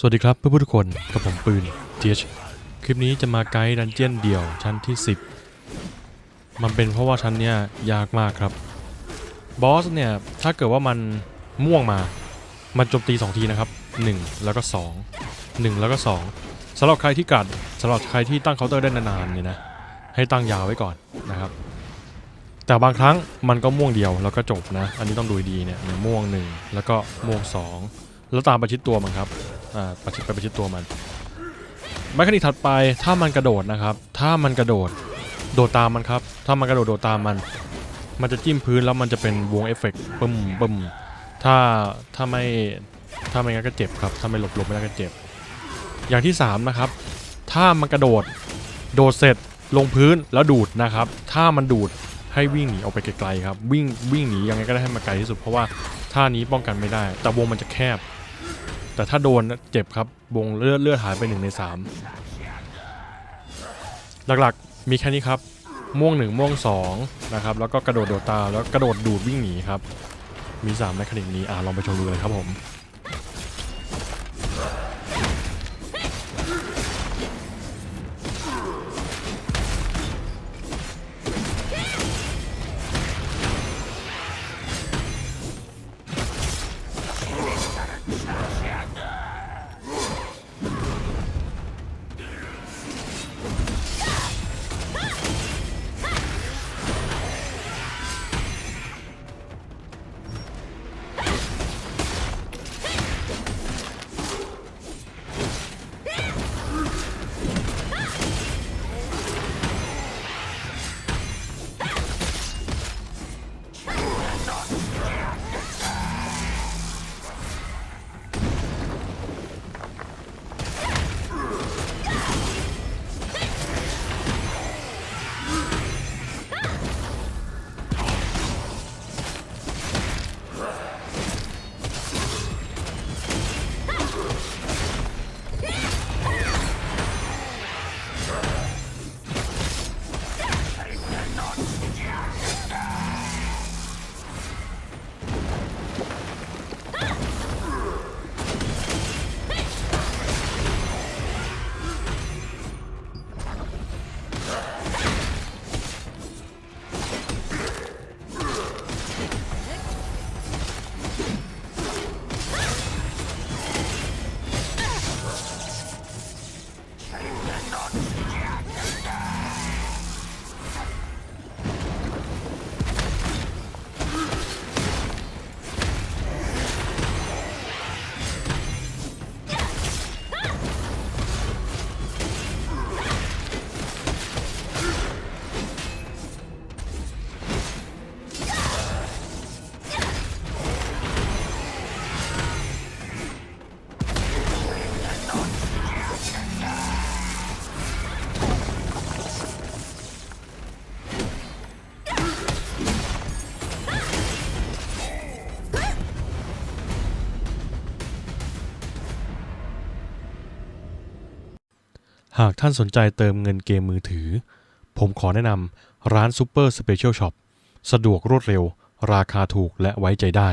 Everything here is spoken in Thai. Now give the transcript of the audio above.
สวัสดีครับเพื่อนๆทุกคนกับผมปืน TH คลิปนี้จะมาไกด์ดันเจียนเดี่ยวชั้นที่ 10 มันเป็นเพราะว่าชั้นเนี้ยยากมากครับ บอสเนี่ยถ้าเกิดว่ามันม่วงมา มันโจมตี 2 ทีนะครับ 1 แล้วก็ 2 1 แล้วก็ 2สำหรับใครที่กัดสำหรับใครที่ตั้งเคาน์เตอร์ได้นานๆเนี่ยนะ ให้ตั้งยาวไว้ก่อนนะครับ แต่บางครั้งมันก็ม่วงเดียวแล้วก็จบนะ อันนี้ต้องดูดีเนี่ยเนี่ยม่วง 1 แล้วก็ม่วง 2 แล้วตามประชิดตัวมันครับ อ่าประชิดไปประชิดตัวมันไมคานิกถัดไปถ้ามันกระโดดนะครับ ถ้ามันกระโดดโดดตามมันครับ ถ้ามันกระโดดโดดตามมัน มันจะจิ้มพื้นแล้วมันจะเป็นวงเอฟเฟกต์ปึ้มปึ้มถ้าถ้าไม่ถ้าไม่งั้นก็เจ็บครับ ถ้าไม่หลบหลบไม่ได้ก็เจ็บ อย่างที่สามนะครับ ถ้ามันกระโดดโดดเสร็จลงพื้นแล้วดูดนะครับ ถ้ามันดูดให้วิ่งหนีออกไปไกลๆครับ วิ่งวิ่งหนียังไงก็ได้ให้มาไกลที่สุดเพราะว่าท่านี้ป้องกันไม่ได้ แต่วงมันจะแคบ แต่ถ้าโดนเจ็บครับวงเลือดเลือดหายไปหนึ่งในสามหลักๆมีแค่นี้ครับม่วงหนึ่งม่วงสองนะครับแล้วก็กระโดดโดดตาแล้วกระโดดดูดวิ่งหนีครับมี3แมคานิกนี้อ่าลองไปชมดูเลยครับผม หากท่านสนใจเติมเงินเกมมือถือ ผมขอแนะนำร้าน Super Special Shop สะดวกรวดเร็ว ราคาถูกและไว้ใจได้